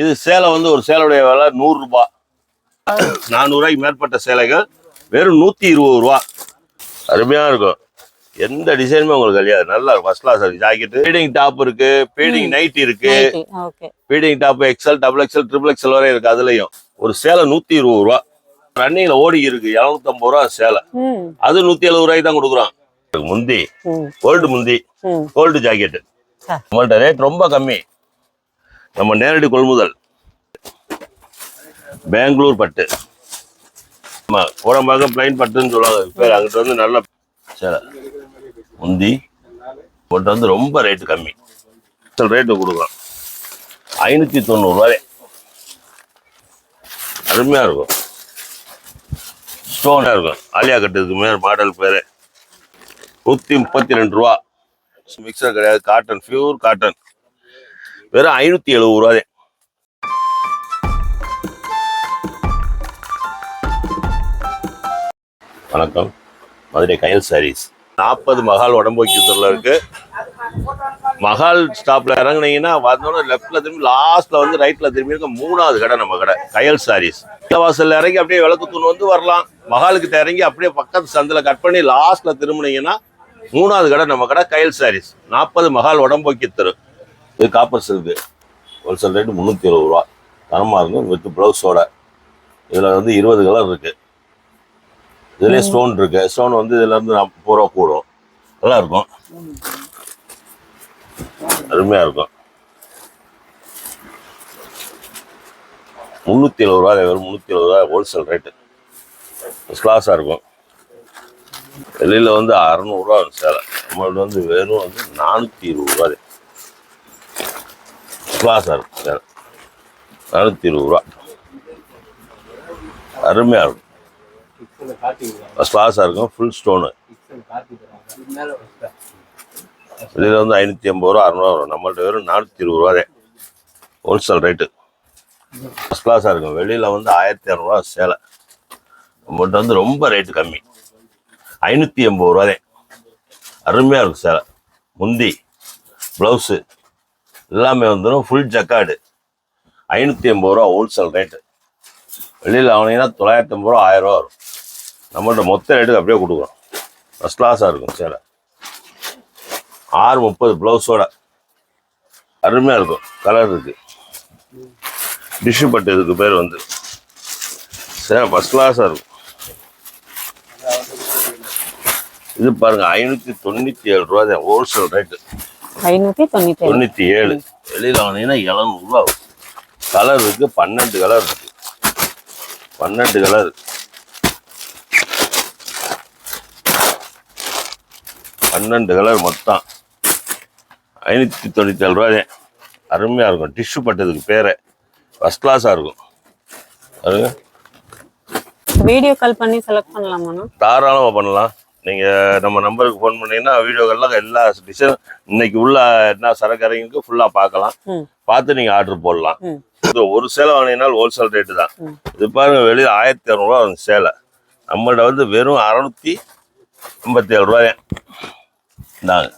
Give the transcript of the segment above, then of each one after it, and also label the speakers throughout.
Speaker 1: இது சேலை வந்து ஒரு சேலையுடைய விலை நூறு ரூபாய் நானூறுரூவாய்க்கு மேற்பட்ட சேலைகள் வெறும் நூற்றி இருபது ரூபா. அருமையாக இருக்கும். எந்த டிசைனுமே உங்களுக்கு கிடையாது நல்லா ஃபர்ஸ்ட் கிளாஸ் இருக்கு ஜாக்கெட்டு ஃபீடிங் டாப் இருக்கு. ஃபீடிங் நைட் இருக்கு.
Speaker 2: Okay
Speaker 1: feeding top XL double XL triple XL வரை இருக்கு அதுலயும். ஒரு சேலை நூற்றி இருபது ரூபா. ரன்னிங்ல ஓடி இருக்கு. இரநூத்தம்பது ரூபா சேலை. அது நூற்றி எழுபது ரூபாய்க்கு தான் கொடுக்குறோம். முந்தி. கோல்டு முந்தி. Gold jacket. நம்மள்ட்ட ரேட் ரொம்ப கம்மி. நம்ம நேரடி கொள்முதல். பெங்களூர் பட்டு. ஆமாம் கோடம்பாக்கம் பிளைன் பட்டுன்னு சொல்லுவாங்க பேர். அங்கிட்ட வந்து நல்ல சேலை. முந்தி போட்டு வந்து ரொம்ப ரேட்டு கம்மி. ரேட்டு கொடுக்குறோம் ஐநூற்றி தொண்ணூறுரூவாயே அருமையாக இருக்கும். ஸ்டோனாக இருக்கும். ஆலியா கட்டுக்கு மேல் மாடல் பேர். நூற்றி முப்பத்தி ரெண்டு ரூபா. மிக்சர் கிடையாது. காட்டன் பியூர் காட்டன் வெறும் ஐநூற்றி எழுபது ரூபாதே. வணக்கம். மதுரை கயல் சாரீஸ். நாற்பது மகால் உடம்பு வைக்கிறதுல இருக்கு. மகால் ஸ்டாப்ல இறங்குனீங்கன்னா வந்தோடனே லெஃப்ட்ல திரும்பி லாஸ்ட்ல வந்து ரைட்ல திரும்பி இருக்க மூணாவது கடை நம்ம கடை கயல் சாரீஸ். வாசல்ல இறங்கி அப்படியே விளக்கு தூண் வந்து வரலாம். மகாலுக்கு இறங்கி அப்படியே பக்கத்து சந்தில கட் பண்ணி லாஸ்ட்ல திரும்பினீங்கன்னா மூணாவது கடை நம்ம கடை கயல் சாரீஸ். நாற்பது மகால் உடம்போக்கி தரும். இது காப்பர் சில்க்கு ஹோல்சேல் ரேட்டு முந்நூற்றி இருபது ரூபா. தரமாக இருக்கும். வித் ப்ளவுஸோட இதில் வந்து இருபது கலர் இருக்கு. இதுலேயே ஸ்டோன் இருக்கு. ஸ்டோன் வந்து இதுல இருந்து நாற்பது ரூபா கூடும். நல்லா இருக்கும். அருமையாக இருக்கும். முந்நூற்றி எழுபது ரூபா வெறும் முந்நூற்றி எழுபது ரூபா ஹோல்சேல் ரேட்டு ஃபஸ்ட் கிளாஸாக இருக்கும். வெளியில் வந்து அறநூறுவா சேலை. நம்மள்ட்ட வந்து வெறும் வந்து நானூற்றி இருபது ரூபா கிளாஸாக இருக்கும் சேலை நானூற்றி இருபது ரூபா. அருமையாக இருக்கும். ஸ்லாஸாக இருக்கும். ஃபுல் ஸ்டோனு வெளியில் வந்து ஐநூற்றி ஐம்பது ரூபா அறநூறுவா வரும். நம்மள்ட்ட வெறும் நானூற்றி இருபது ரூபாதே ஹோல்சேல் ரேட்டு ஃபஸ்ட் கிளாஸாக இருக்கும். வெளியில் வந்து ஆயிரத்தி இரநூறுவா சேலை. நம்மள்ட்ட வந்து ரொம்ப ரேட்டு கம்மி. ஐநூற்றி எண்பது ரூபாதே அருமையாக இருக்கும் சேலை. முந்தி ப்ளவுஸு எல்லாமே வந்துடும் ஃபுல் ஜக்காடு. ஐநூற்றி எண்பது ரூபா ஹோல்சேல் ரேட்டு வெளியில் வாங்கினீங்கன்னா தொள்ளாயிரத்தி ஐம்பது ரூபா ஆயிரம் ரூபா வரும். நம்மள்ட்ட மொத்த ரேட்டுக்கு அப்படியே கொடுக்குறோம். ஃபஸ்ட் கிளாஸாக இருக்கும் சேலை. ஆறு முப்பது ப்ளவுஸோட அருமையாக இருக்கும். கலர் இருக்குது டிஷ்யூ பட்டு இதுக்கு பேர் வந்து. சரி ஃபஸ்ட் கிளாஸாக இருக்கும். இது பாருங்கள் ஐநூற்றி தொண்ணூற்றி ஏழு ரூபா தான். ஹோல்சேல் ரேட்டு
Speaker 2: ஐநூத்தி தொண்ணூத்தி
Speaker 1: தொண்ணூற்றி ஏழு வெளியில் வாங்கினீங்கன்னா எழுநூறுவா கலர் இருக்கு பன்னெண்டு கலர் இருக்கு. பன்னெண்டு கலர் பன்னெண்டு கலர் மொத்தம். ஐநூற்றி தொண்ணூற்றி ஏழு ரூபாய் அருமையாக இருக்கும். டிஷ்யூ பட்டதுக்கு பேரே. ஃபஸ்ட் கிளாஸாக இருக்கும். பாருங்க.
Speaker 2: வீடியோ கால் பண்ணி செலக்ட் பண்ணலாமாண்ணா
Speaker 1: தாராளமாக பண்ணலாம். நீங்கள் நம்ம நம்பருக்கு ஃபோன் பண்ணீங்கன்னா வீடியோக்கெல்லாம் எல்லா டிசைன் இன்னைக்கு உள்ள என்ன சரக்கு இறங்கிருக்கு ஃபுல்லாக பார்க்கலாம். பார்த்து நீங்கள் ஆர்டர் போடலாம். இது ஒரு சேலை வாங்கினீங்கன்னா ஹோல்சேல் ரேட்டு தான். இது பாருங்க வெளியில் ஆயிரத்தி இரநூறுவா அந்த சேலை. நம்மள்ட்ட வந்து வெறும் அறநூற்றி ஐம்பத்தி ஏழு ரூபாய். இந்தாங்க.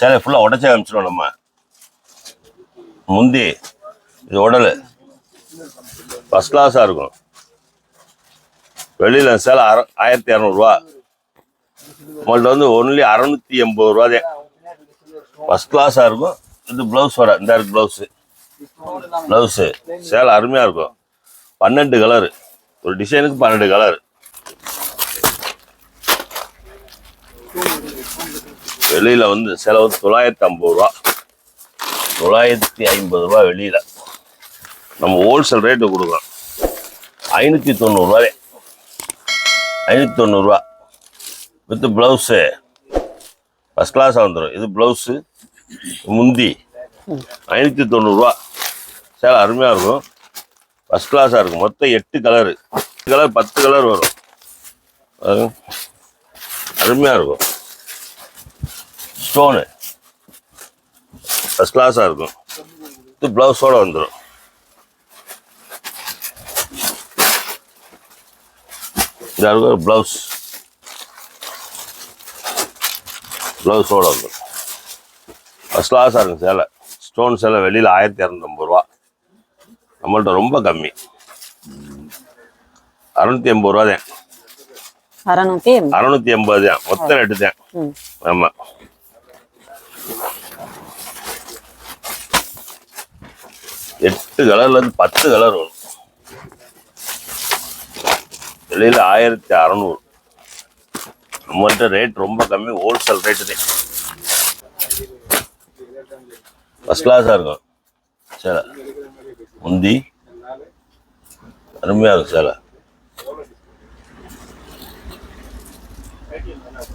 Speaker 1: சேலை ஃபுல்லாக உடச்சே அனுப்பிச்சிடும் நம்ம. முந்தி இது உடல். ஃபஸ்ட் கிளாஸாக இருக்கும். வெளியில் சேலை அற ஆயிரத்தி இரநூறுவா நம்மள்ட்ட வந்து ஒன்லி அறநூற்றி எண்பது ரூபாதே ஃபஸ்ட் கிளாஸாக இருக்கும். இது ப்ளவுஸ் வர இந்த இருக்கு ப்ளவுஸு ப்ளவுஸு சேலை அருமையாக இருக்கும். பன்னெண்டு கலர் ஒரு டிசைனுக்கு பன்னெண்டு கலர் வெளியில் வந்து சேலை வந்து தொள்ளாயிரத்தி ஐம்பது ரூபா. தொள்ளாயிரத்தி ஐம்பது ரூபா வெளியில். நம்ம ஹோல்சேல் ரேட்டு கொடுக்குறோம். ஐநூற்றி தொண்ணூறுரூவாவே ஐநூற்றி தொண்ணூறுரூவா வித் ப்ளவுஸு. ஃபஸ்ட் கிளாஸாக வந்துடும் இது ப்ளவுஸு முந்தி. ஐநூற்றி தொண்ணூறுரூவா சேலை அருமையாக இருக்கும். ஃபஸ்ட் கிளாஸாக இருக்கும். மொத்தம் எட்டு கலரு கலர் பத்து கலர் வரும். அருமையாக இருக்கும். ஸ்டோனு ஃபஸ்ட் கிளாஸாக இருக்கும். இது ப்ளவுஸோடு வந்துடும் இதாக இருக்கும் ப்ளவுஸ். ப்ளவுஸோடு வந்துடும் ஃபஸ்ட் கிளாஸாக இருக்கும் சேலை. ஸ்டோன் சேலை வெளியில் ஆயிரத்தி இரநூத்தம்பது ரூபா. நம்மள்ட்ட ரொம்ப கம்மி. அறுநூத்தி எண்பது ரூபா தான்.
Speaker 2: அறநூத்தி
Speaker 1: அறுநூத்தி எண்பது தான். மொத்த ரேட்டு தான். ஆமா. எட்டு கலர்ல இருந்து பத்து கலர் வரும். வெளியில ஆயிரத்தி அறநூறு. நம்மள்ட்ட ரேட் ரொம்ப கம்மி ஹோல்சேல் ரேட்டு தான் ஃபர்ஸ்ட் கிளாஸாக இருக்கும். சேலை. முந்தி. அருமையாக இருக்கும் சேலை.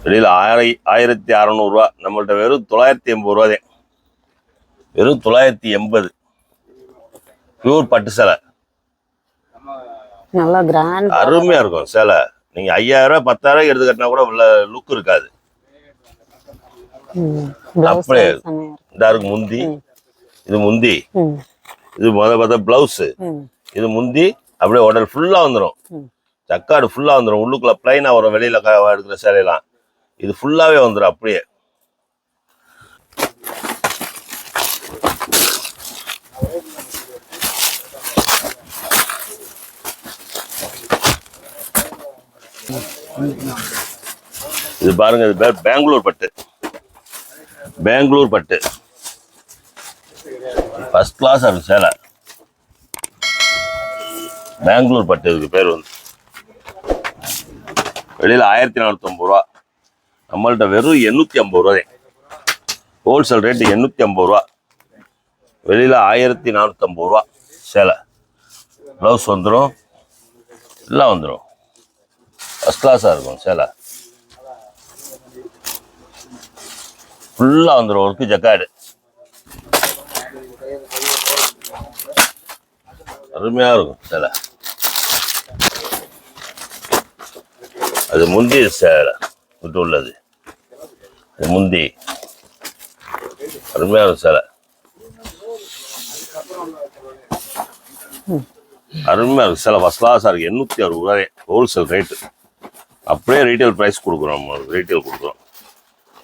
Speaker 1: வெளியில் ஆயிர ஆயிரத்தி அறநூறுவா நம்மள்ட்ட வெறும் தொள்ளாயிரத்தி எண்பது ரூபா தான் வெறும் தொள்ளாயிரத்தி எண்பது. பியூர் பட்டு சேலை.
Speaker 2: நல்லா கிராண்ட்
Speaker 1: அருமையா இருக்கும் சேலை. நீங்க ஐயாயிரம் பத்தாயிரம் எடுத்து கட்டினா கூட உள்ள லுக் இருக்காது. அப்படியே.
Speaker 2: இருக்கு.
Speaker 1: இருக்கு முந்தி இது முந்தி இது முத பார்த்தா பிளவுஸ் இது முந்தி அப்படியே உடல் ஃபுல்லா வந்துடும்
Speaker 2: ம்.
Speaker 1: ஜக்காடு ஃபுல்லா வந்துடும் உள்ளுக்குள்ள பிளைனா வரும். வெளியில எடுக்கிற சேலையெல்லாம். இது ஃபுல்லாவே வந்துடும் அப்படியே. இது பாருங்க இது பேர் பெங்களூர் பட்டு. பெங்களூர் பட்டு. ஃபர்ஸ்ட் கிளாஸ் அது சேலை. பெங்களூர் பட்டு இதுக்கு பேர் வந்து. வெளியில் ஆயிரத்தி நானூற்றம்பது ரூபா. நம்மள்ட்ட வெறும் எண்ணூற்றி ஐம்பது ரூபாய் ஹோல்சேல் ரேட்டு எண்ணூற்றி ஐம்பது ரூபா. வெளியில் ஆயிரத்தி நானூற்றம்பது ரூபா சேலை. ப்ளவுஸ் வந்துடும் எல்லாம் வந்துடும் ஃபஸ்ட் கிளாஸாக இருக்கும் சேலை. ஃபுல்லாக வந்துடும் ஒர்க்கு ஜக்காடு. அருமையாக இருக்கும் சேலை. அது முந்தி சேலை விட்டு உள்ளது. அது முந்தி. அருமையாக இருக்கும் சேலை. அருமையாக இருக்கும் சேலை. ஃபஸ்ட் கிளாஸாக இருக்குது எண்ணூற்றி அறுபது ரூபாய் ஹோல்சேல் ரேட்டு அப்படியே ரீட்டைல் ப்ரைஸ் கொடுக்குறோம் ரீட்டைல் கொடுக்குறோம்.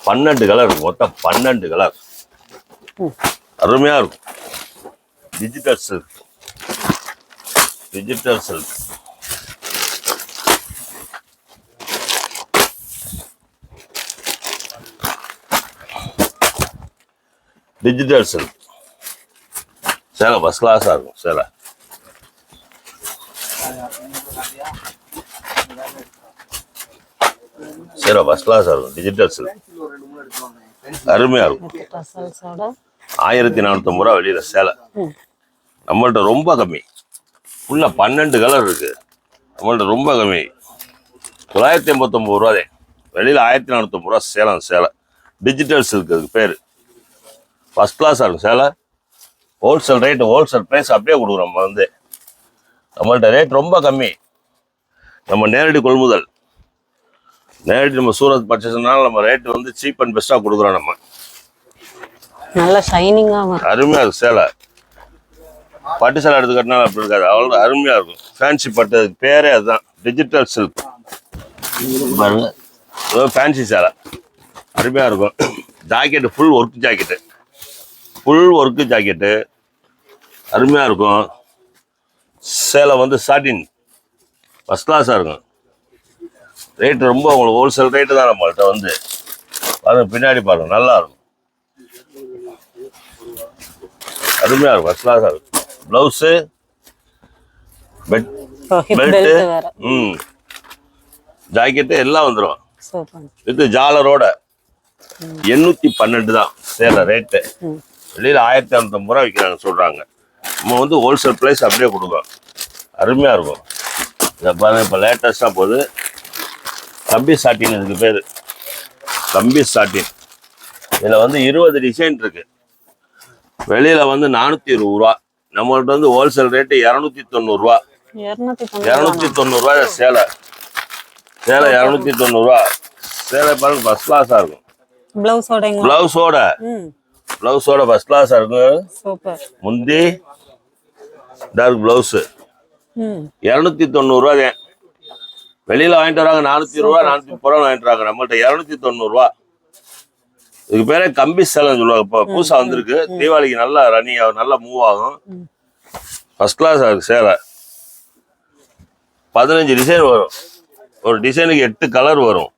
Speaker 1: பன்னெண்டு கலர் மொத்தம் பன்னெண்டு கலர் அருமையாக இருக்கும். Digital silk digital silk digital silk சேலை ஃபஸ்ட் கிளாஸாக இருக்கும் சேலை. சேலை ஃபஸ்ட் கிளாஸாக இருக்கும் டிஜிட்டல் சில்க் அருமையாக இருக்கும். ஆயிரத்தி நானூற்றம்பது ரூபா வெளியில் சேலை. நம்மள்ட்ட ரொம்ப கம்மி. ஃபுல்லாக பன்னெண்டு கலர் இருக்குது நம்மள்ட்ட ரொம்ப கம்மி. தொள்ளாயிரத்தி எண்பத்தொம்பது ரூபாதே வெளியில் ஆயிரத்தி நானூற்றம்பது ரூபா சேலம் சேலை. டிஜிட்டல் சில்க் அதுக்கு பேர். ஃபஸ்ட் கிளாஸாக இருக்கும் சேலை. ஹோல்சேல் ரேட்டு ஹோல்சேல் ப்ரைஸ் அப்படியே கொடுக்குறோம் நம்ம வந்து. நம்மள்ட்ட ரேட் ரொம்ப கம்மி. நம்ம நேரடி கொள்முதல். நேரடி நம்ம சூரத் பர்ச்சேஸ்னால நம்ம ரேட் வந்து சீப் அண்ட் பெஸ்ட்டாக கொடுக்குறோம் நம்ம.
Speaker 2: நல்ல இருக்கு
Speaker 1: அருமையாக இருக்கும் சேலை. பட்டு சேலை எடுத்து கட்டினாலும் அப்படி இருக்காது. அவ்வளோ அருமையாக இருக்கும். ஃபேன்சி பட்டு அதுக்கு பேரே அதுதான். டிஜிட்டல் சில்க் பாருங்க. ஃபேன்சி சேலை. அருமையாக இருக்கும். Jacket full work jacket full work jacket அருமையாக இருக்கும். சேலை வந்து சாட்டின் ஃபஸ்ட் கிளாஸாக இருக்கும். ரேட் ரொம்ப உங்களுக்கு ஹோல்சேல் ரேட்டு தான் நம்மள்ட்ட வந்து. பாருங்க பின்னாடி பாருங்க நல்லா இருக்கும். அருமையாக இருக்கும் ஃபஸ்ட் கிளாஸாக இருக்கும். ப்ளவுஸு பெட் பெல்ட்டு ம். ஜாக்கெட்டு எல்லாம் வந்துடும் வித் ஜாலரோட எண்ணூற்றி பன்னெண்டு தான் சேலை ரேட்டு வெளியில் ஆயிரத்தி இரநூத்தம்பது ரூபா விற்கிறாங்க சொல்கிறாங்க நம்ம வந்து ஹோல்சேல் ப்ரைஸ் அப்படியே கொடுக்குறோம். அருமையாக இருக்கும். இதை பாருங்க இப்போ லேட்டஸ்ட்டாக போகுது. கம்பி சாட்டின் இதுக்கு பேர். கம்பி சாட்டின் இதில் வந்து இருபது டிசைன் இருக்கு. வெளியில் வந்து நானூற்றி இருபது ரூபா. நம்மள்ட்ட வந்து ஹோல்சேல் ரேட்டு இரநூத்தி தொண்ணூறுரூவா
Speaker 2: இரநூத்தி தொண்ணூறு
Speaker 1: இரநூத்தி தொண்ணூறுரூவா சேலை. சேலை இரநூத்தி தொண்ணூறுரூவா சேலை பாருங்க ஃபஸ்ட் கிளாஸாக இருக்கும்.
Speaker 2: பிளவுஸோட
Speaker 1: ப்ளவுஸோட ஃபஸ்ட் கிளாஸாக இருக்கும் முந்தி டார்க் ப்ளவுஸு இரநூத்தி தொண்ணூறுரூவா வெளியில் வாங்கிட்டு வராங்க நானூற்றி ரூபா நானூற்றி முப்பது ரூபா வாங்கிட்டு வராங்க. நம்மள்ட்ட இரநூத்தி தொண்ணூறுரூவா இதுக்கு பேரே கம்பி சேலைன்னு சொல்லுவாங்க. இப்போ புதுசாக வந்திருக்கு. தீபாவளிக்கு நல்லா ரன்னிங் ஆகும். நல்லா மூவ் ஆகும். ஃபர்ஸ்ட் கிளாஸ் இருக்கு சேலை. பதினஞ்சு டிசைன் வரும். ஒரு டிசைனுக்கு எட்டு கலர் வரும்.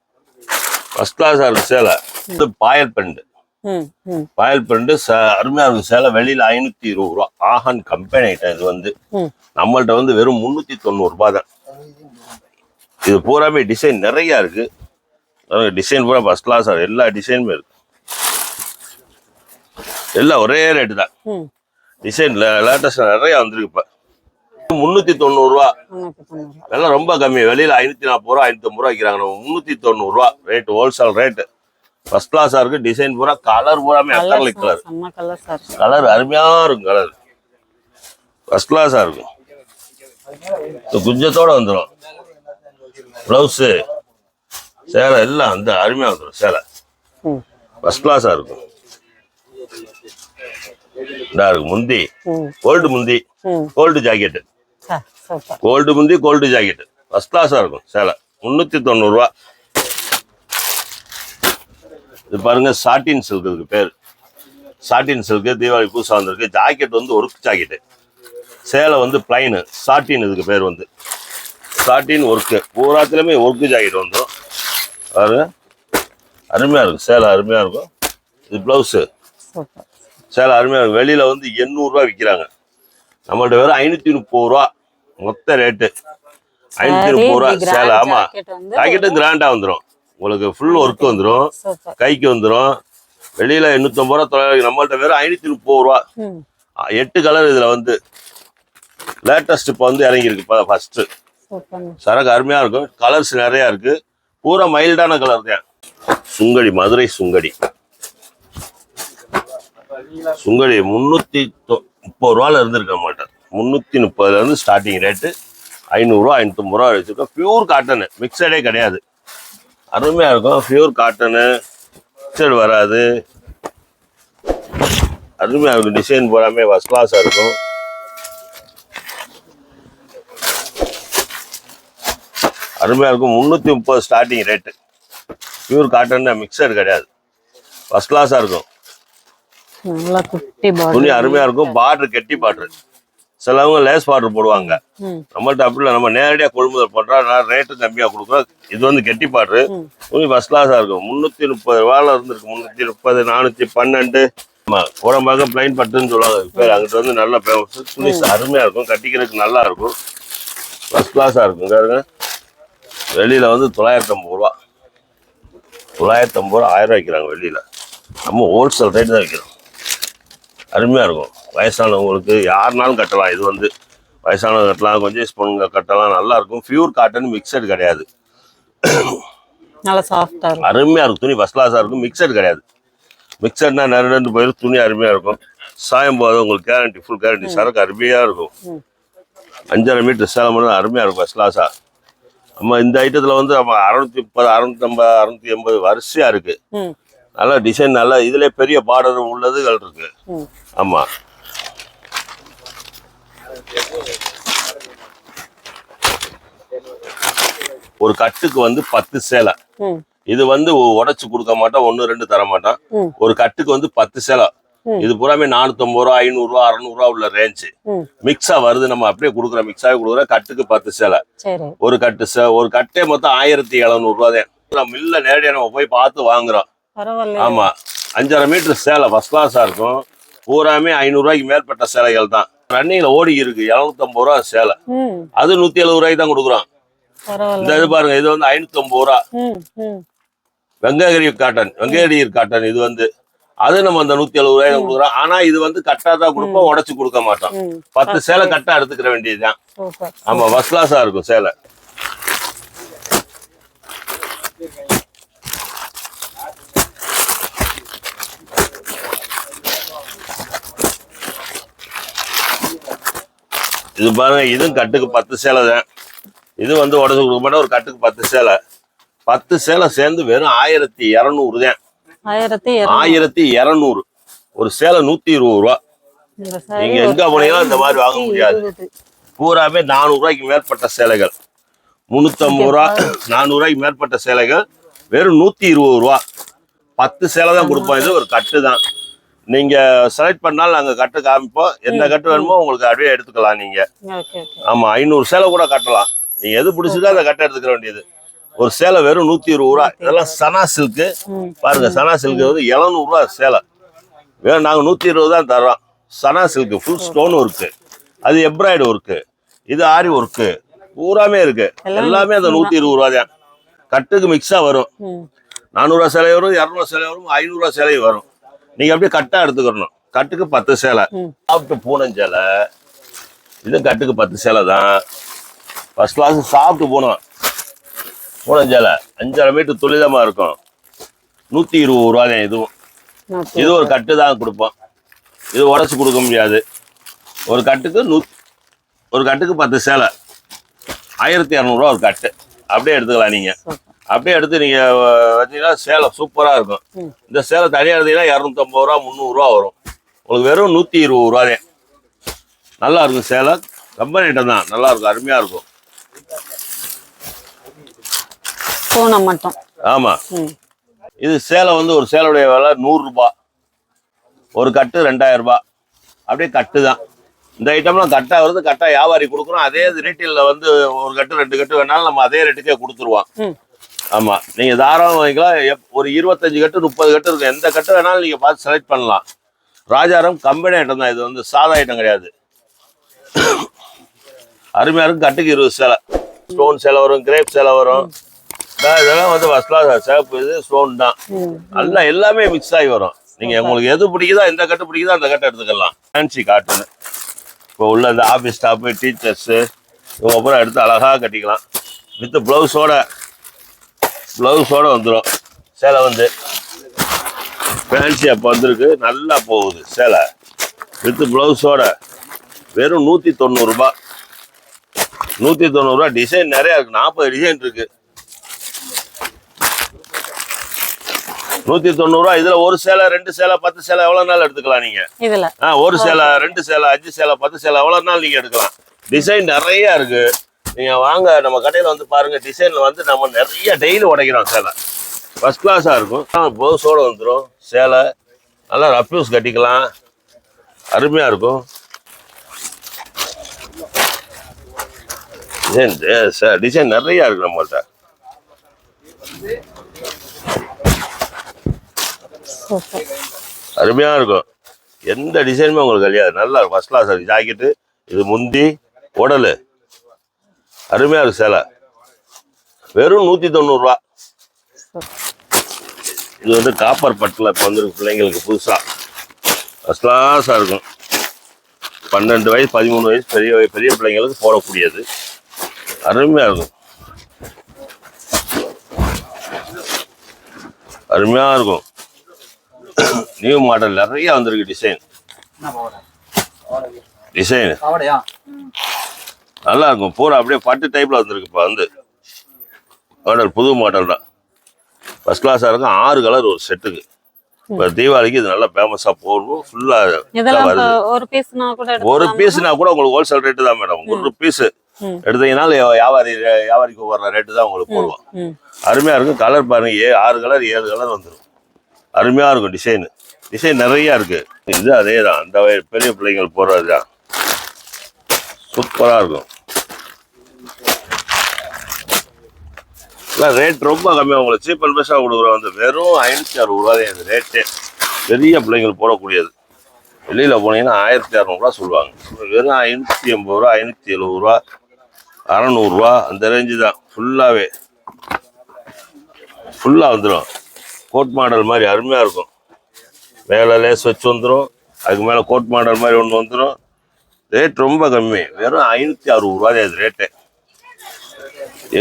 Speaker 1: ஃபர்ஸ்ட் கிளாஸாக இருக்கு சேலை. இது பாயல் பெண்டு பாயல் பெண்டு ச அருமையாக இருக்கும் சேலை. வெளியில் ஐநூற்றி இருபது ரூபா. ஆஹான் கம்பெனி ஐட்டம் இது வந்து. நம்மள்ட்ட வந்து வெறும் முந்நூற்றி தொண்ணூறுபா தான். இது பூராமே டிசைன் நிறையா இருக்கு. டிசைன் பூரா ஃபர்ஸ்ட் கிளாஸ் எல்லா டிசைனுமே இருக்கு. எல்லாம் ஒரே ரேட்டு தான். டிசைன் லேட்டஸ்ட் நிறைய வந்திருக்கு இப்போ. முந்நூற்றி தொண்ணூறுரூவா இதெல்லாம் ரொம்ப கம்மி. வெளியில் ஐநூற்றி நாற்பது ரூபா ஐநூற்றம்பது ரூபா விற்கிறாங்க நம்ம முந்நூற்றி தொண்ணூறுரூவா ரேட்டு ஹோல்சேல் ரேட்டு ஃபர்ஸ்ட் கிளாஸாக இருக்கு. டிசைன் பூரா கலர் பூராமே அக்கர்லிக் கலர்
Speaker 2: கலர்
Speaker 1: அருமையாக இருக்கும் கலர் ஃபர்ஸ்ட் கிளாஸாக இருக்கும். குஞ்சத்தோட வந்துடும் ப்ளவுஸு சேலை எல்லாம் அந்த அருமையாக வந்துடும் சேலை.
Speaker 2: ம்.
Speaker 1: ஃபர்ஸ்ட் கிளாஸாக இருக்கும். இதா இருக்கு முந்தி. கோல்டு முந்தி. கோல்டு ஜாக்கெட்டு கோல்டு முந்தி கோல்டு ஜாக்கெட்டு ஃபர்ஸ்ட் கிளாஸாக இருக்கும் சேலை. முந்நூற்றி தொண்ணூறுரூவா இது பாருங்க சாட்டின் சில்க் இதுக்கு பேர். சாட்டின் சில்க்கு தீபாவளி புதுசாக வந்திருக்கு. ஜாக்கெட் வந்து ஒர்க் ஜாக்கெட்டு சேலை வந்து பிளைனு சாட்டின் இதுக்கு பேர் வந்து. சாட்டின் ஒர்க்கு பூராத்துலேயுமே ஒர்க்கு ஜாக்கெட் வந்துடும் பாருங்க அருமையாக இருக்கும். சேலை அருமையாக இருக்கும். இது ப்ளவுஸு சேலை அருமையாக இருக்கும். வெளியில் வந்து எண்ணூறுரூவா விற்கிறாங்க நம்மள்ட்ட வெறும் ஐநூற்றி முப்பது ரூபா. மொத்த ரேட்டு ஐநூற்றி முப்பது ரூபா. சேலை. ஆமாம் ஜாக்கெட்டும் கிராண்டாக வந்துடும் உங்களுக்கு ஃபுல் ஒர்க் வந்துடும் கைக்கு வந்துடும் வெளியில் எண்ணூற்றம்பது ரூபா தொள்ளாயிரம் நம்மள்ட்ட வெறும் ஐநூற்றி முப்பது ரூபா. எட்டு கலர் இதில் வந்து. லேட்டஸ்ட் இப்போ வந்து இறங்கியிருக்கு. இப்போ ஃபஸ்ட்டு சரக்கு அருமையாக இருக்கும். கலர்ஸ் நிறையா இருக்குது பூரா மைல்டான கலர் தான். சுங்கடி மதுரை சுங்கடி. சுங்கடி முந்நூற்றி முப்பது ரூபால இருந்திருக்க மாட்டேன். முந்நூற்றி முப்பதுலேருந்து ஸ்டார்டிங் ரேட்டு ஐநூறுரூவா ஐநூற்றம்பது ரூபா வச்சுருக்கோம். பியூர் காட்டனு மிக்சடே கிடையாது. அருமையாக இருக்கும். பியூர் காட்டனு மிக்சடு வராது. அருமையாக இருக்கும். டிசைன் போடாமல் ஃபஸ்ட் கிளாஸாக இருக்கும். அருமையாக இருக்கும். முந்நூற்றி முப்பது starting rate pure cotton mixture கிடையாது. ஃபர்ஸ்ட் கிளாஸாக இருக்கும். துணி அருமையாக இருக்கும். பார்டர் கெட்டி பார்டர் சிலவங்க லேஸ் பார்டர் போடுவாங்க. நம்மள்ட்ட அப்படி இல்லை. நம்ம நேரடியாக கொள்முதல் பண்ணுறோம் நான் ரேட்டு கம்மியாக கொடுக்குறோம். இது வந்து கெட்டி பார்டர்
Speaker 2: ம்.
Speaker 1: துணி ஃபர்ஸ்ட் கிளாஸாக இருக்கும். முந்நூற்றி முப்பது ரூபாயில் இருந்திருக்கு. முந்நூற்றி முப்பது நானூற்றி பன்னெண்டு. உடம்பாக பிளைன் பட்டுன்னு சொல்லுவாங்க. பேர் அங்கிட்ட வந்து நல்ல துணி அருமையாக இருக்கும். கட்டிக்கிறதுக்கு நல்லா இருக்கும். ஃபர்ஸ்ட் கிளாஸாக இருக்கும். பாருங்க. வெளியில் வந்து தொள்ளாயிரத்தி ஐம்பது ரூபா. தொள்ளாயிரத்தி ஐம்பது ரூபா ஆயிரம் ரூபா விற்கிறாங்க வெளியில். நம்ம ஹோல்சேல் ரேட் தான் விற்கிறோம் அருமையாக இருக்கும். வயசானவங்களுக்கு யாருனாலும் கட்டலாம். இது வந்து வயசானவங்க கட்டலாம் கொஞ்சம் பொண்ணுங்க கட்டலாம் நல்லா இருக்கும். பியூர் காட்டன் மிக்சட் கிடையாது.
Speaker 2: நல்லா சாஃப்டா இருக்கும்.
Speaker 1: அருமையாக இருக்கும். துணி ஃபஸ்ட் கிளாஸாக இருக்கும். மிக்சட் கிடையாது. மிக்சட்னா நிறைய போயிடும் துணி அருமையாக இருக்கும். சாயம் போது உங்களுக்கு கேரண்டி ஃபுல் கேரண்டி சரக்கு அருமையாக இருக்கும். அஞ்சரை மீட்டர் சேலம் அருமையாக இருக்கும் ஃபஸ்ட் கிளாஸாக நம்ம இந்த ஐட்டத்தில் வந்து நம்ம அறுநூத்தி முப்பது அறுநூத்தம்பது அறுநூத்தி எண்பது வரிசையாக இருக்குது
Speaker 2: ம்.
Speaker 1: நல்லா டிசைன் நல்லா இதுல பெரிய பார்டர் உள்ளதுகள் இருக்கு. ஆமா. ஒரு கட்டுக்கு வந்து பத்து சேலை. இது வந்து உடைச்சு கொடுக்க மாட்டோம் ஒன்று ரெண்டு தர மாட்டோம். ஒரு கட்டுக்கு வந்து பத்து சேலை. இது பூராமே நானூத்தம்பது ரூபா ஐநூறுரூவா அறநூறுவா உள்ள ரேஞ்சு மிக்ஸா வருது நம்ம அப்படியே கொடுக்குறோம். மிக்ஸாவே கொடுக்குறோம். கட்டுக்கு பத்து சேலை. ஒரு கட்டு சே ஒரு கட்டே மொத்தம் ஆயிரத்தி எழுநூறுவா தான். மில்ல நேரடியாக நம்ம போய் பார்த்து வாங்குறோம். ஆமா. அஞ்சரை மீட்டர் சேலை ஃபர்ஸ்ட் கிளாஸா இருக்கும். பூராமே ஐநூறுரூவாய்க்கு மேற்பட்ட சேலைகள் தான். ரன்னிங்ல ஓடி இருக்கு. எழுநூத்தம்பது ரூபா சேலை. அது நூத்தி எழுபது ரூபாய்க்கு தான் கொடுக்குறோம். இந்த இது பாருங்க இது வந்து ஐநூத்தம்பது ரூபா.
Speaker 2: ம் ம்.
Speaker 1: வெங்காயகிரி காட்டன் வெங்காயகிரி காட்டன் இது வந்து அது நம்ம அந்த நூத்தி எழுபது ரூபாய் கொடுக்குறோம். ஆனா இது வந்து கட்டா தான் கொடுப்போம் உடைச்சு கொடுக்க மாட்டோம். பத்து சேலை கட்டா எடுத்துக்கிற வேண்டியதுதான். ஆமா ஃபர்ஸ்ட் கிளாஸா இருக்கும் சேலை. இது பாருங்க இதுவும் கட்டுக்கு பத்து சேலை தான். இது வந்து உடச்சு கொடுக்க மாட்டோம் ஒரு கட்டுக்கு பத்து சேலை. பத்து சேலை சேர்ந்து வெறும் ஆயிரத்தி இரநூறு தான்.
Speaker 2: ஆயிரத்தி இரநூறு.
Speaker 1: ஆயிரத்தி இரநூறு. ஒரு சேலை நூத்தி இருபது ரூபா நீங்க எங்க போனீங்களும் இந்த மாதிரி வாங்க முடியாது. பூராமே நானூறு ரூபாய்க்கு மேற்பட்ட சேலைகள். முந்நூற்றம்பது ரூபா நானூறு ரூபாய்க்கு மேற்பட்ட சேலைகள். வெறும் நூத்தி இருபது ரூபா. பத்து சேலை தான் கொடுப்போம். இது ஒரு கட்டு தான். நீங்க செலக்ட் பண்ணாலும் நாங்க கட்டு காமிப்போம். எந்த கட்டு வேணுமோ உங்களுக்கு அப்படியே எடுத்துக்கலாம் நீங்க. ஆமா ஐநூறு சேலை கூட கட்டலாம். நீங்க எது பிடிச்சதோ அந்த கட்டை எடுத்துக்க வேண்டியது. ஒரு சேலை வெறும் நூத்தி இருபது ரூபா. இதெல்லாம் சனா சில்க்கு. பாருங்க சனா சில்க் வந்து 700 ரூபா சேலை. வேணும் நாங்க நூத்தி இருபது தான் தர்றோம். சனா சில்க் ஃபுல் ஸ்டோன் ஒர்க்கு அது எம்ப்ராய்டு ஒர்க்கு இது ஆரி ஒர்க்கு பூராமே இருக்கு.
Speaker 2: எல்லாமே
Speaker 1: அந்த நூத்தி இருபது ரூபா தான். கட்டுக்கு மிக்ஸா வரும்.
Speaker 2: ம்.
Speaker 1: நானூறுவா சேலை வரும் இரநூறுவா சேலை வரும் ஐநூறுவா சேலை வரும். நீங்க அப்படியே கட்டா எடுத்துக்கணும் கட்டுக்கு பத்து சேலை. சாப்பிட்டு பூனஞ்சேலை இது கட்டுக்கு பத்து சேலை தான். ஃபர்ஸ்ட் கிளாஸ் சாப்பிட்டு போனோம். பூனஞ்சேலை அஞ்சரை மீட்டர் துளிதமா இருக்கும் நூத்தி இருபது ரூபா தான் இதுவும் இது ஒரு கட்டு தான் கொடுப்போம். இது உடச்சி கொடுக்க முடியாது. ஒரு கட்டுக்கு நூ ஒரு கட்டுக்கு பத்து சேலை. ஆயிரத்தி இரநூறுவா ஒரு கட்டு. அப்படியே எடுத்துக்கலாம் நீங்க.
Speaker 2: சூப்பர்
Speaker 1: அப்படியே எடுத்து நீங்க அஹ், வச்சீங்கன்னா சேலை சூப்பரா இருக்கும். இந்த சேலை தனியாக எடுத்தீங்கன்னா இரநூத்தம்பது ரூபா முந்நூறுரூவா வரும். உங்களுக்கு வெறும் நூற்றி இருபது ரூபாதே நல்லா இருக்கும் சேலை. கம்பெனி ஐட்டம் தான். நல்லா இருக்கும். அருமையா இருக்கும்.
Speaker 2: பூனம் மட்டும்.
Speaker 1: ஆமா. இது சேலை வந்து ஒரு சேலையுடைய விலை நூறுரூபா. ஒரு கட்டு ரெண்டாயிரம் ரூபாய் அப்படியே கட்டு தான். இந்த ஐட்டம்லாம் கட்டா வருது கட்டா வியாபாரி கொடுக்குறோம் அதே ரீட்டெயிலில் வந்து ஒரு கட்டு ரெண்டு கட்டு வேணாலும் நம்ம அதே ரேட்டுக்கே கொடுத்துருவோம். ஆமா. நீங்க தாராளம் வாங்கிக்கலாம். ஒரு இருபத்தஞ்சு கட்டு முப்பது கட்டு இருக்கும். எந்த கட்டு வேணாலும் நீங்க பார்த்து செலக்ட் பண்ணலாம். ராஜாரம் கம்பெனி ஐட்டம் தான் இது. வந்து சாதா ஐட்டம் கிடையாது. அருமையா இருக்கும். கட்டுக்கு இருபது சேலை. ஸ்டோன் சேலை வரும் கிரேப் சேலை வரும். இதெல்லாம் வந்து ஃபர்ஸ்ட் கிளாஸ் சிவப்பு இது ஸ்டோன் தான்.
Speaker 2: ம்
Speaker 1: நல்லா எல்லாமே மிக்ஸ் ஆகி வரும். நீங்க உங்களுக்கு எது பிடிக்குதோ எந்த கட்டு பிடிக்குதோ அந்த கட்டை எடுத்துக்கலாம். ஃபேன்சி காட்டன் இப்போ உள்ள இந்த ஆஃபீஸ் ஸ்டாஃபு டீச்சர்ஸு இவங்க அப்புறம் எடுத்து அழகா கட்டிக்கலாம். வித் ப்ளவுஸோட ப்ளவுஸோட வந்துடும் சேலை வந்து ஃபேன்சி அப்போ வந்திருக்கு. நல்லா போகுது சேலை. வித் ப்ளவுஸோட வெறும் நூற்றி தொண்ணூறுரூபா நூற்றி தொண்ணூறுரூவா டிசைன் நிறையா இருக்கு. நாற்பது டிசைன் இருக்கு நூற்றி தொண்ணூறுரூவா இதில் ஒரு சேலை ரெண்டு சேலை பத்து சேலை எவ்வளோ நாள் எடுத்துக்கலாம் நீங்கள்
Speaker 2: இதுல.
Speaker 1: ஒரு சேலை ரெண்டு சேலை அஞ்சு சேலை பத்து சேலை எவ்வளோ நாள் நீங்கள் எடுக்கலாம்? டிசைன் நிறைய இருக்கு. நீங்கள் வாங்க நம்ம கடையில் வந்து பாருங்க டிசைனில் வந்து நம்ம நிறைய டெய்லி உடைக்கிறோம் சேலை. ஃபர்ஸ்ட் கிளாஸாக இருக்கும். ப்ளவுஸோடு வந்துடும் சேலை நல்லா ரப்யூஸ் கட்டிக்கலாம். அருமையாக இருக்கும். டிசைன் டிசைன் நிறைய இருக்கு நம்மள்ட்ட.
Speaker 2: சூப்பர்
Speaker 1: அருமையாக இருக்கும். எந்த டிசைனுமே உங்களுக்கு கிடையாது நல்லா ஃபர்ஸ்ட் கிளாஸ் இருக்கு ஜாக்கெட்டு இது முந்தி உடல். அருமையாக இருக்கும் சேலை. வெறும் நூற்றி தொண்ணூறுரூவா இது வந்து காப்பர் பட்டில் இப்போ வந்துருக்கு பிள்ளைங்களுக்கு புதுசாக ஃபஸ்ட் கிளாஸாக இருக்கும். பன்னெண்டு வயசு பதிமூணு வயசு பெரிய பெரிய பிள்ளைங்களுக்கு போடக்கூடியது. அருமையாக இருக்கும். அருமையாக இருக்கும். நியூ மாடல் நிறைய வந்திருக்கு டிசைன் டிசைன் நல்லா இருக்கும். பூரா அப்படியே பட்டு டைப்ல வந்திருக்கு இப்போ வந்து. மாடல் புது மாடல் தான். ஃபர்ஸ்ட் கிளாஸாக இருக்கும். ஆறு கலர் ஒரு செட்டுக்கு இப்போ தீபாவளிக்கு இது நல்லா ஃபேமஸாக போகணும் ஃபுல்லாக
Speaker 2: ஒரு பீஸ்னா கூட
Speaker 1: ஒரு? பீஸ்னா கூட உங்களுக்கு ஹோல்சேல் ரேட்டு தான் மேடம் ஒரு பீஸ். எடுத்தீங்கன்னா வியாபாரி வியாபாரிக்கு வர்ற ரேட்டு தான் உங்களுக்கு போடுவோம். அருமையாக இருக்கும். கலர் பாருங்க. ஏ ஆறு கலர் ஏழு கலர் வந்துடும் அருமையாக இருக்கும் டிசைனு டிசைன் நிறையா இருக்குது இது அதே தான் அந்த பெரிய பிள்ளைங்கள் போடுறது தான் சூப்பராக இருக்கும் ரேட் ரொம்ப கம்மியாக உங்களுக்கு சீப் அண்ட் பெஸ்ட்டாக கொடுக்குறோம். வந்து வெறும் ஐநூற்றி அறுபது ரூபா தான் ரேட்டே பெரிய பிள்ளைங்கள் போடக்கூடியது. வெளியில் போனீங்கன்னா ஆயிரத்தி அறநூறுவா சொல்லுவாங்க. வெறும் ஐநூற்றி எண்பது ரூபா ஐநூற்றி எழுபது ரூபா அறநூறுரூவா அந்த ரேஞ்சு தான். ஃபுல்லாகவே ஃபுல்லாக வந்துடும் கோட் மாடல் மாதிரி அருமையாக இருக்கும். மேலே லேஸ் வச்சு வந்துடும் அதுக்கு மேலே கோட் மாடல் மாதிரி ஒன்று வந்துடும் ரேட் ரொம்ப கம்மி. வெறும் ஐநூற்றி அறுபது ரூபா தான் இது ரேட்டு.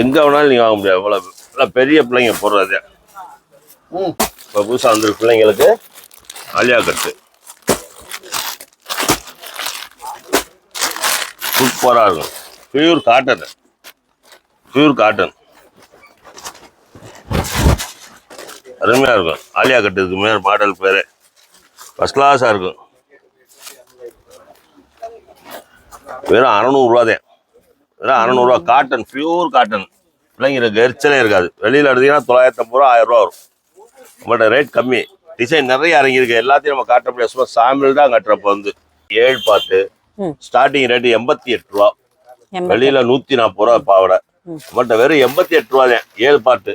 Speaker 1: எங்கே வேணாலும் நீங்கள் வாங்க முடியாது. இவ்வளோ பெரிய பிள்ளைங்க போடுறது.
Speaker 3: ம்.
Speaker 1: இப்போ புதுசாக வந்துருக்கு பிள்ளைங்களுக்கு ஆலியா கட்டு சூப்பராக இருக்கும். பியூர் காட்டன் பியூர் காட்டன் அருமையாக இருக்கும். ஆலியா கட்டு இருக்கு மேல் மாடல் பேர். ஃபஸ்ட் கிளாஸாக இருக்கும். வெறும் அறநூறுவா தான். வெறும் அறநூறுவா. காட்டன் பியூர் காட்டன் பிள்ளைங்களுக்கு எரிச்சலே இருக்காது. வெளியில் எடுத்தீங்கன்னா தொள்ளாயிரத்தி ஐம்பது ரூபா ஆயிரம் ரூபா வரும். நம்மள்ட்ட ரேட் கம்மி. டிசைன் நிறைய இறங்கியிருக்கு. எல்லாத்தையும் நம்ம காட்ட முடியாது சும்மா சாம்பிள் தான் கட்டுறப்ப வந்து. ஏழு பாட்டு. ஸ்டார்டிங் ரேட்டு எண்பத்தி எட்டு ரூபா. வெளியில நூத்தி நாற்பது ரூபா பாவடை. பட் வெறும் எண்பத்தி எட்டு ரூபா தான். ஏழு பாட்டு.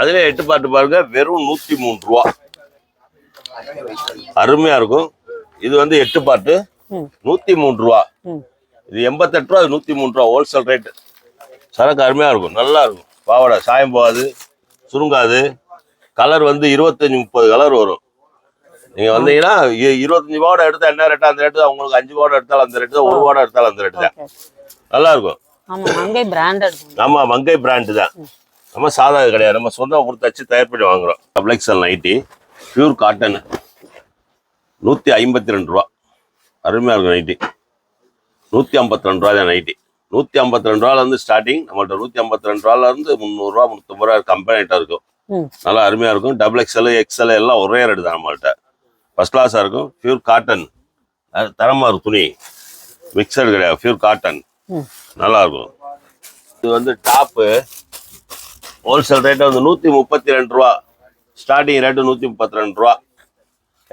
Speaker 1: அதுல எட்டு பாட்டு பாருங்க வெறும் நூத்தி மூணு ரூபா. அருமையா இருக்கும். இது வந்து எட்டு பாட்டு. நூத்தி மூணு ரூபா. இது எண்பத்தெட்டு ரூபா நூத்தி மூணு ரூபா. ஹோல்சேல் ரேட்டு சரக்கு அருமையா இருக்கும். நல்லா இருக்கும். பாவாடை சாயம் போகாது சுருங்காது. கலர் வந்து இருபத்தஞ்சு முப்பது கலர் வரும். நீங்க வந்தீங்கன்னா இருபத்தஞ்சு பாவாடை எடுத்தா என்ன ரேட்டா அந்த ரேட்டு தான் உங்களுக்கு அஞ்சு பாவாடை எடுத்தாலும் அந்த ரேட்டு தான் ஒரு பாவாடை எடுத்தாலும் அந்த ரேட்டு தான் நல்லா இருக்கும்.
Speaker 2: ஆமா மங்கை
Speaker 1: பிராண்டு தான். நம்ம சாதா கிடையாது. நம்ம சொந்தம் கொடுத்து வச்சு தயார் பண்ணி வாங்குறோம். Double XL nighty pure cotton நூற்றி ஐம்பத்தி ரெண்டு ரூபா. அருமையாக இருக்கும் நைட்டி நூற்றி ஐம்பத்தி ரெண்டு ரூபா தான் நைட்டி நூற்றி ஐம்பத்தி ரெண்டு ரூபாலேருந்து ஸ்டார்டிங் நம்மள்ட்ட நூற்றி ஐம்பத்தி ரெண்டு ரூபாலேருந்து முந்நூறுரூவா முந்நூற்றம்பது ரூபா கம்பெனிட்ட இருக்கும். நல்லா அருமையாக இருக்கும். டபுள் எக்ஸ்எல் எக்ஸ்எல் எல்லாம் ஒரே ரேட்டு தான் நம்மள்ட்ட. ஃபஸ்ட் கிளாஸாக இருக்கும். பியூர் காட்டன் தரமாக இருக்கும் துணி. மிக்சர் கிடையாது. பியூர் காட்டன் நல்லா இருக்கும். இது வந்து டாப்பு ஹோல்சேல் ரேட்டு வந்து நூற்றி முப்பத்தி ரெண்டு ரூபா. ஸ்டார்டிங் ரேட்டு நூற்றி முப்பத்தி ரெண்டு ரூபா.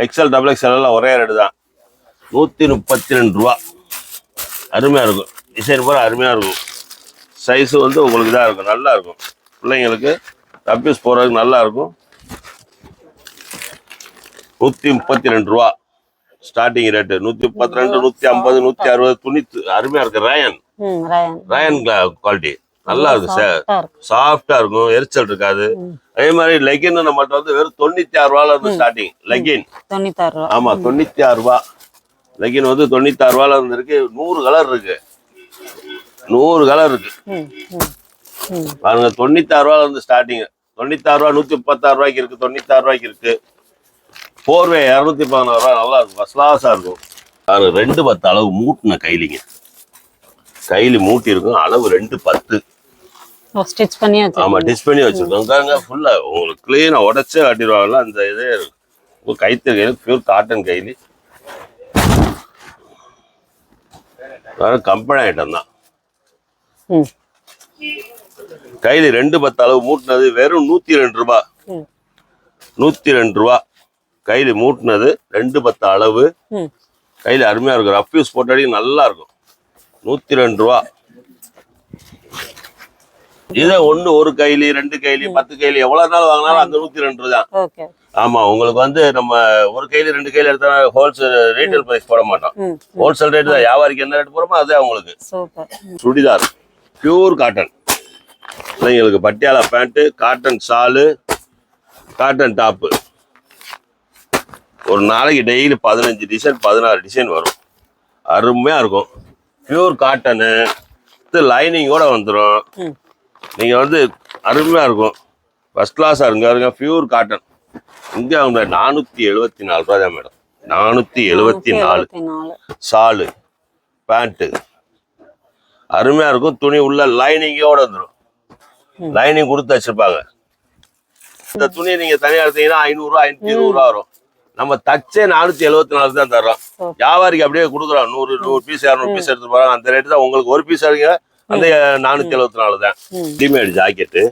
Speaker 1: எக்ஸ்எல் டபுள் எக்ஸ்எல் எல்லாம் ஒரே ரேட்டு தான். நூற்றி முப்பத்தி ரெண்டு ரூபா. அருமையாக இருக்கும். டிசைன் பூரா அருமையாக இருக்கும். சைஸு வந்து உங்களுக்கு தான் இருக்கும். நல்லா இருக்கும். பிள்ளைங்களுக்கு கப்யூஸ் போகிறதுக்கு நல்லா இருக்கும். நூற்றி முப்பத்தி ரெண்டு ரூபா. ஸ்டார்டிங் ரேட்டு நூற்றி முப்பத்தி ரெண்டு நூற்றி ஐம்பது நூற்றி அறுபது துணி அருமையாக இருக்கு. ரயன்
Speaker 2: ம் ரயன்
Speaker 1: ரயன் குவாலிட்டி நல்லா இருக்கு சார்.
Speaker 2: சாஃப்டா இருக்கு
Speaker 1: சாஃப்டா இருக்கும் எரிச்சல் இருக்காது. அதே மாதிரி லெகின் நம்மள்ட்ட வந்து வெறும் தொண்ணூத்தி ஆறு ரூபால இருந்து ஸ்டார்டிங் லெகின்
Speaker 2: தொண்ணூத்தாறு ரூபா.
Speaker 1: ஆமா தொண்ணூத்தி ஆறு ரூபா. லெகின் வந்து தொண்ணூத்தி ஆறு ரூபால இருந்து இருக்கு. நூறு கலர் இருக்கு. நூறு கலர் இருக்கு. பாருங்க தொண்ணூத்தி ஆறு ரூபால இருந்து ஸ்டார்டிங் தொண்ணூத்தி ஆறு ரூபா நூத்தி முப்பத்தாறு ரூபாய்க்கு இருக்கு. தொண்ணூத்தி ஆறு ரூபாய்க்கு இருக்கு. போர்வே இரநூத்தி பதினாறு ரூபா நல்லா இருக்கும். ஃபர்ஸ்ட் கிளாஸா இருக்கும். ரெண்டு பத்து அளவு மூட்டின கைலிங்க. கைலி மூட்டி இருக்கும் அளவு ரெண்டு பத்து.
Speaker 2: ஸ்டிச் பண்ணி
Speaker 1: ஆமா
Speaker 2: வச்சிருக்கீங்க
Speaker 1: டிஷ் பண்ணி வச்சிருக்கோம். பாருங்க ஃபுல்லா உங்களுக்கு கிளீனா உடச்சே காட்டிடுவாங்கல்ல அந்த இதே இருக்கும். உங்க கைத்து கையில் பியூர் காட்டன் கைலி கம்பெனி ஐட்டம் தான். கைலி ரெண்டு பத்து அளவு மூட்டினது வெறும் நூத்தி ரெண்டு ரூபா. நூத்தி ரெண்டு ரூபா. கைலி மூட்டினது ரெண்டு பத்து அளவு. கையில அருமையா இருக்கும். ரஃப் யூஸ் போட்டாடி நல்லா இருக்கும். நூத்தி ரெண்டு ரூபா இதே ஒண்ணு ஒரு கைலி ரெண்டு கைலி பத்து கைலி எவ்வளவு நாள் வாங்கினாலும் அந்த நூத்தி ரெண்டு ரூபா தான் ஆமா உங்களுக்கு வந்து நம்ம ஒரு கையில ரெண்டு கையில எடுத்தா ஹோல்சேல் ரீட்டைல் பிரைஸ் போட மாட்டோம். ஹோல்சேல் ரேட் தான் வியாபாரிக்கு என்ன ரேட் போறோமோ அதே உங்களுக்கு
Speaker 2: சூப்பர்.
Speaker 1: சுடிதார் பியூர் காட்டன் பிள்ளைங்களுக்கு Patiala pant cotton shawl cotton top ஒரு நாளைக்கு டெய்லி பதினஞ்சு டிசைன் பதினாறு டிசைன் வரும். அருமையா இருக்கும். பியூர் காட்டனு இது லைனிங்கோட வந்துடும்
Speaker 2: ம்.
Speaker 1: நீங்க வந்து அருமையா இருக்கும். ஃபர்ஸ்ட் கிளாஸா இருங்க இருங்க பியூர் காட்டன் இங்க அவங்க நானூத்தி எழுபத்தி நாலு ரூபா தான் மேடம். நானூத்தி எழுபத்தி நாலு. Shawl pant. அருமையா இருக்கும் துணி உள்ள லைனிங்கோட வந்துடும். லைனிங் கொடுத்து வச்சிருப்பாங்க. இந்த துணியை நீங்க தனியா எடுத்தீங்கன்னா ஐநூறுரூவா ஐநூத்தி இருபது ரூபா வரும். நம்ம தச்சே நானூத்தி எழுபத்தி நாலு தான் தர்றோம். வியாபாரிக்கு அப்படியே கொடுக்குறோம். நூறு நூறு பீஸ் இரநூறு பீஸ் எடுத்து போறாங்க. அந்த ரேட்டு தான் உங்களுக்கு ஒரு பீஸ் எடுங்க அந்த நானூத்தி எழுபத்தி நாலு தான்.
Speaker 2: ம்.
Speaker 1: Readymade jacket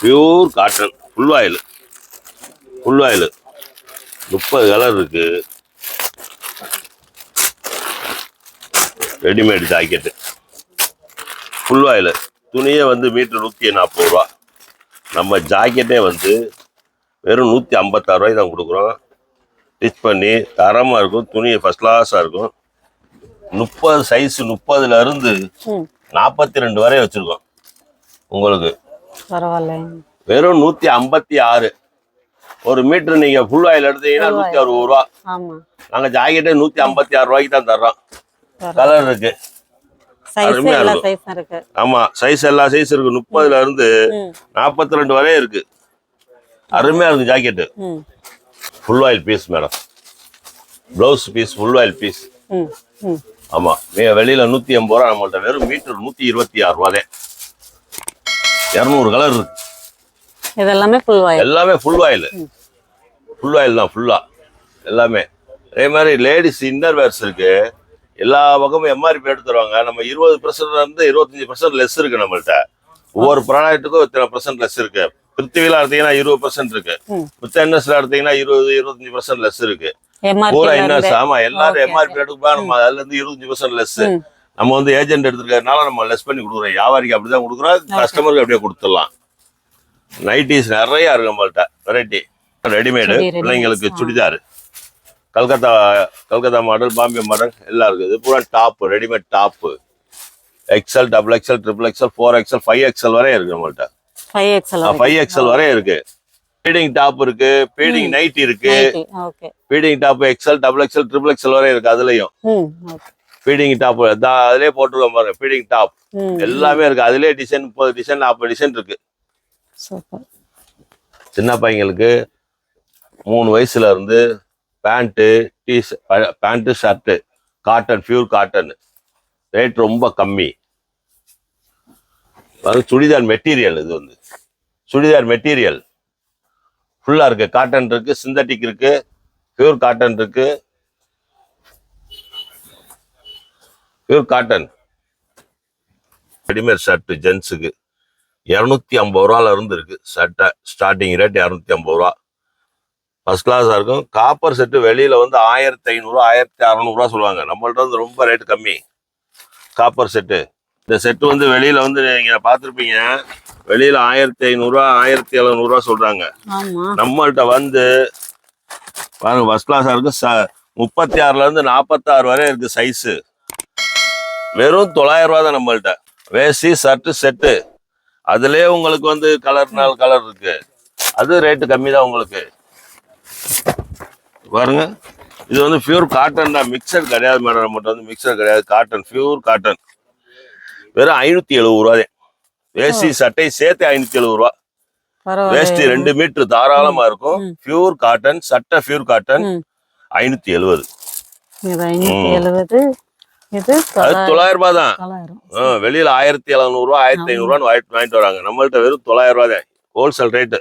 Speaker 1: pure cotton full oil full oil முப்பது கலர் இருக்கு. ரெடிமேட் ஜாக்கெட்டு ஃபுல் ஆயில் துணியே வந்து மீட்டர் நூற்றி நாற்பது ரூபா. நம்ம ஜாக்கெட்டே வந்து வெறும் நூற்றி ஐம்பத்தாறு ரூபாய்க்கு தான் கொடுக்குறோம். ஸ்டிச் பண்ணி தரமாக இருக்கும் துணி ஃபஸ்ட் கிளாஸாக இருக்கும். முப்பது சைஸ் முப்பதுல இருந்து நாற்பத்தி ரெண்டு வரை வச்சுருக்கோம் உங்களுக்கு. வெறும் நூத்தி ஐம்பத்தி ஆறு. ஒரு மீட்டர் நீங்க ஃபுல் ஆயில் எடுத்தீங்கன்னா நூத்தி அறுபது ரூபா.
Speaker 2: ஆமா.
Speaker 1: நாங்க ஜாக்கெட்டே நூத்தி ஐம்பத்தி ஆறு ரூபாய்க்கு தான் தர்றோம். கலர் இருக்கு.
Speaker 2: சைஸ்
Speaker 1: அருமையா
Speaker 2: எல்லா
Speaker 1: இருக்கும்.
Speaker 2: சைஸும் இருக்கு.
Speaker 1: ஆமா சைஸ் எல்லா சைஸ் இருக்கு. முப்பதுல இருந்து நாற்பத்தி ரெண்டு வரை இருக்கு. அருமையா இருக்கு jacket full oil piece madam blouse piece full oil piece ஆமா. நீங்க வெளியில நூத்தி எண்பது ரூபா நம்மள்ட்ட வெறும் மீட்டர் நூத்தி இருபத்தி ஆறு ரூபாதே இரநூறு கலர் இருக்கு.
Speaker 2: இதெல்லாமே ஃபுல் வாயில்
Speaker 1: எல்லாமே ஃபுல் ஆயில் ஃபுல் ஆயில் தான் ஃபுல்லா எல்லாமே. அதே மாதிரி லேடிஸ் இன்னர் வேர்ஸ் இருக்கு. எல்லா பக்கமும் எம்ஆர்பி எடுத்து தருவாங்க. நம்ம இருபது பர்சன்ட் இருந்து இருபத்தஞ்சு பர்சன்ட் லெஸ் இருக்கு நம்மள்ட்ட. ஒவ்வொரு ப்ராடக்ட்டுக்கும் இத்தனை பர்சன்ட் லெஸ் இருக்கு? பிருத்திவில எடுத்தீங்கன்னா இருபது பர்சன்ட் இருக்கு. மித்த என்எஸ்ல எடுத்தீங்கன்னா இருபது இருபத்தஞ்சு பர்சன்ட் லெஸ் இருக்கு. பூரா இன்னர்ஸ் ஆமா எல்லாரும் எம்ஆர்பி எடுப்பா நம்ம அதுல இருந்து இருபத்தஞ்சு பர்சன்ட் லெஸ். நம்ம வந்து ஏஜென்ட் எடுத்துருக்கறதுனால நம்ம லெஸ் பண்ணி கொடுக்குறோம். வியாபாரிக்கு அப்படிதான் கொடுக்குறோம். கஸ்டமருக்கு அப்படியே கொடுத்துடலாம். நைட்டிஸ் நிறைய இருக்கு நம்மள்ட்ட. வெரைட்டி ரெடிமேடு பிள்ளைங்களுக்கு. சுடிதார். கல்கத்தா கல்கத்தா மாடல் பாம்பே மாடல் எல்லாம் இருக்குது. பூரா top readymade top XL double XL triple XL four XL five XL வரை இருக்கு நம்மள்ட்ட.
Speaker 2: ஃபைவ் எக்ஸ்எல்
Speaker 1: ஃபைவ் வரை இருக்கு. ஃபீடிங் டாப் இருக்கு ஃபீடிங் நைட் இருக்கு.
Speaker 2: Okay
Speaker 1: feeding top XL double XL triple XL வரை இருக்கு அதுலயும். ஃபீடிங் டாப் அதுலயே போட்டுருக்கோம் பாருங்க ஃபீடிங் டாப் எல்லாமே இருக்கு. அதுலயே டிசைன் முப்பது டிசைன் நாற்பது டிசைன் இருக்கு. சின்ன பையங்களுக்கு மூணு வயசுல இருந்து pant T pant shirt cotton pure cotton rate ரொம்ப கம்மி. அது சுடிதார் மெட்டீரியல் இது வந்து. சுடிதார் மெட்டீரியல். ஃபுல்லாக இருக்குது காட்டன் இருக்குது சிந்தட்டிக் இருக்குது பியூர் காட்டன் இருக்குது பியூர் காட்டன் ரெடிமேட் ஷர்ட்டு ஜென்ஸுக்கு இரநூத்தி ஐம்பது ரூபால இருந்து இருக்கு ஷர்ட்டை ஸ்டார்டிங் ரேட் இரநூத்தி ஐம்பது ரூபா. ஃபர்ஸ்ட் கிளாஸாக இருக்கும். காப்பர் செட்டு வெளியில் வந்து ஆயிரத்தி ஐநூறுரூவா ஆயிரத்தி அறநூறுவா சொல்லுவாங்க. நம்மள்ட்ட வந்து ரொம்ப ரேட் கம்மி. காப்பர் செட்டு இந்த செட்டு வந்து வெளியில வந்து நீங்க பார்த்துருப்பீங்க. வெளியில ஆயிரத்தி ஐநூறுரூவா ஆயிரத்தி எழுநூறுவா சொல்றாங்க.
Speaker 2: ஆமா.
Speaker 1: நம்மள்ட்ட வந்து பாருங்க ஃபர்ஸ்ட் கிளாஸாக இருக்கு. முப்பத்தி ஆறுல இருந்து நாற்பத்தாறு வரை இருக்கு சைஸு வெறும் தொள்ளாயிரம் ரூபா தான் நம்மள்ட்ட. வேஷ்டி ஷர்ட்டு செட்டு அதுலயே உங்களுக்கு வந்து கலர் நாலு கலர் இருக்கு. அது ரேட்டு கம்மி தான் உங்களுக்கு. பாருங்க. இது வந்து பியூர் காட்டன் தான். மிக்சர் கிடையாது மேடம் நம்மகிட்ட வந்து மிக்சர் கிடையாது. காட்டன் பியூர் காட்டன் வெறும் ஐநூத்தி எழுபது ரூபா. வேஷ்டி சட்டை சேர்த்து ஐநூத்தி எழுபது ரூபா. வேஷ்டி ரெண்டு மீட்டர் தாராளமா இருக்கும். பியூர் காட்டன் சட்டை பியூர் காட்டன். ஐநூத்தி எழுபது. அது
Speaker 2: தொள்ளாயிரம்
Speaker 1: ரூபாய் தான் வெளியில ஆயிரத்தி எழுநூறுவா ஆயிரத்தி ஐநூறுவா வாங்கிட்டு வாங்கிட்டு வராங்க. நம்மள்ட்ட வெறும் தொள்ளாயிரம் ரூபாய் தான் ஹோல்சேல் ரேட்டு